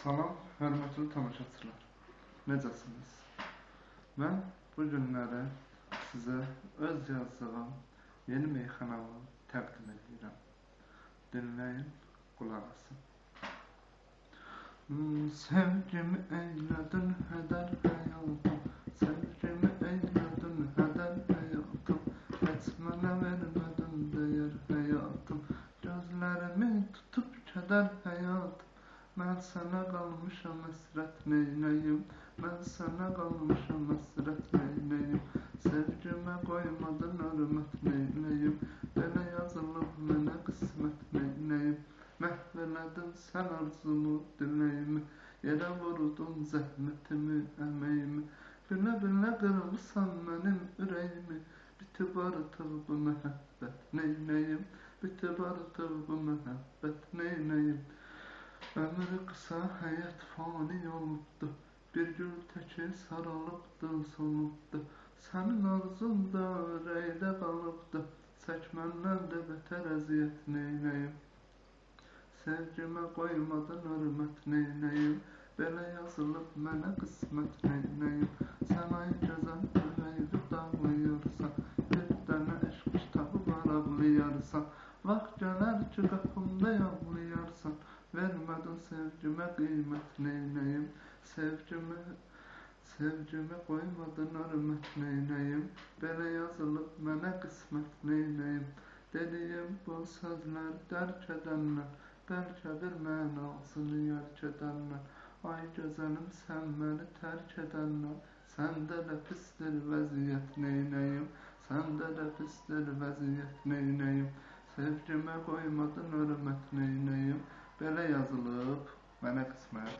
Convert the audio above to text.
Salam, hörmətli tamaşaçılar. Necəsiniz? Mən bu günləri sizə öz yazdığım yeni meyxanamı təqdim edirəm. Dinləyin, qulaq asın. Hmm, sevgimi eylədin hədər həyatım, sevgimi eylədin hədər həyatım, heç mənə vermədin dəyər həyatım, gözlərimi tutub kədər həyatım. Mən sənə qalmışam əsrət neynəyim Mən sənə qalmışam əsrət neynəyim Sevgimə qoymadın hörmət neynəyim Belə yazılıb mənə qismət neynəyim Məhv elədin sən arzumu, diləyimi Yerə vurdun zəhmətimi, əməyimi Bilə-bilə qırmısan mənim ürəyimi Bitib artıq bu məhəbbət neynəyim Bitib artıq bu məhəbbət neynəyim Ömrü qısa həyat fani olubdu Bir gül təki sarılıbdı, solubdu Sənin arzun da ürəkdə qalıbdı Çək məndən də betər əziyyət neynəyim Sevgimə qoymadın hörmət neynəyim Belə yazılıb mənə qismət neynəyim Sən ay gözəl ürəkli dağlayırsan Bir dənə eşq kitabı var ağlayarsan Vaxt gələr ki qapımda yağlayarsan Vermədin sevgimə qiymət neynəyim Sevgimə, sevgimə qoymadın hörmət neynəyim Belə yazılıb mənə qismət neynəyim Dediyim bu sözlər dərk edənlər Bəlkə bir mənasını yark edənlər Ay gözəlim sən məni tərk edənlər Səndə də pisdir vəziyyət neynəyim Səndə də pisdir vəziyyət neynəyim Sevgimə qoymadın hörmət neynəyim Belə yazılıb mənə qismət